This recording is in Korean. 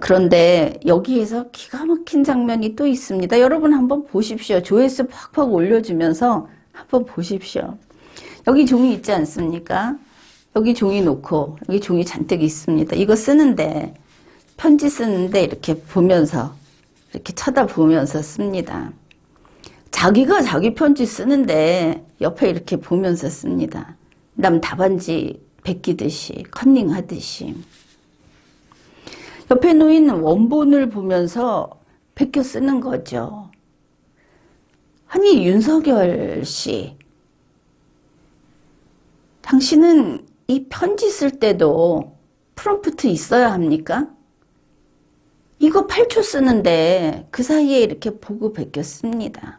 그런데 여기에서 기가 막힌 장면이 또 있습니다. 여러분 한번 보십시오. 조회수 팍팍 올려주면서 한번 보십시오. 여기 종이 있지 않습니까? 여기 종이 놓고 여기 종이 잔뜩 있습니다. 이거 쓰는데 편지 쓰는데 이렇게 보면서 이렇게 쳐다보면서 씁니다. 자기가 자기 편지 쓰는데 옆에 이렇게 보면서 씁니다. 남 답안지 베끼듯이 컨닝하듯이 옆에 놓인 원본을 보면서 베껴 쓰는 거죠. 아니 윤석열 씨 당신은 이 편지 쓸 때도 프롬프트 있어야 합니까? 이거 8초 쓰는데 그 사이에 이렇게 보고 베꼈습니다.